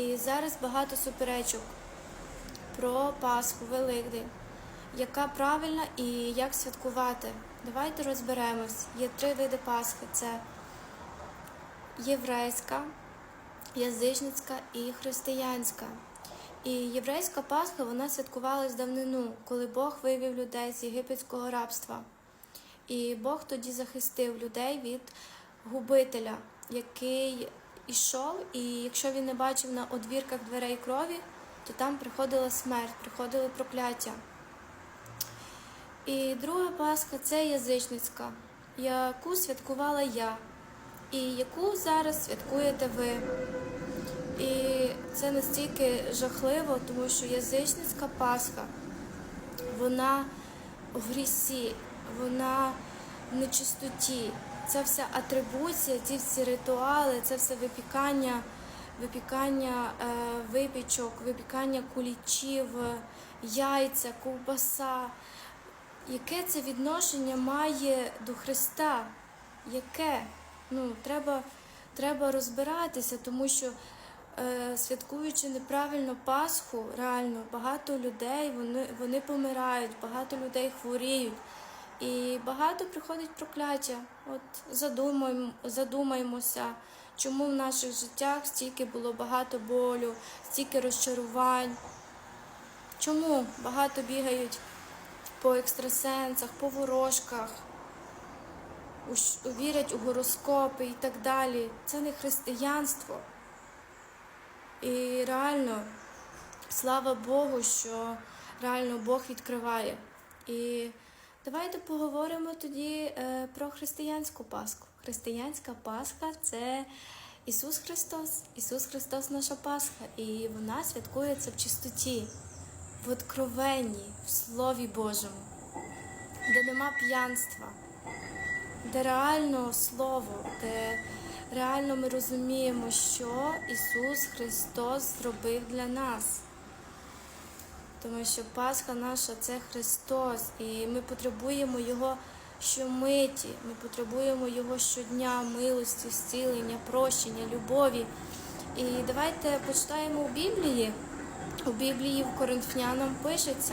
І зараз багато суперечок про Пасху, Великдень, яка правильна і як святкувати. Давайте розберемось. Є три види Пасхи: це єврейська, язичницька і християнська. І єврейська Пасха вона святкувалась давнину, коли Бог вивів людей з єгипетського рабства. І Бог тоді захистив людей від губителя, який ішов, і якщо він не бачив на одвірках дверей крові, то там приходила смерть, приходили прокляття. І друга Пасха це язичницька, яку святкувала я, і яку зараз святкуєте ви. І це настільки жахливо, тому що язичницька Пасха, вона в грісі, вона нечистоті. Це вся атрибуція, ці всі ритуали, це все випікання, випікання е, випічок, випікання кулічів, яйця, ковбаса. Яке це відношення має до Христа? Яке? Ну, треба, треба розбиратися, тому що е, святкуючи неправильно Пасху, реально багато людей вони, вони помирають, багато людей хворіють. І багато приходить прокляття. От задумаємо, задумаємося, чому в наших життях стільки було багато болю, стільки розчарувань. Чому багато бігають по екстрасенсах, по ворожках, вірять у гороскопи і так далі. Це не християнство. І реально, слава Богу, що реально Бог відкриває. І давайте поговоримо тоді е, про християнську Пасху. Християнська Пасха це Ісус Христос. Ісус Христос наша Пасха, і вона святкується в чистоті, в откровенні, в Слові Божому, де нема п'янства, де реально Слово, де реально ми розуміємо, що Ісус Христос зробив для нас. Тому що Пасха наша це Христос, і ми потребуємо Його щомиті, ми потребуємо Його щодня, милості, зцілення, прощення, любові. І давайте почитаємо у Біблії. У Біблії в Коринфянам пишеться,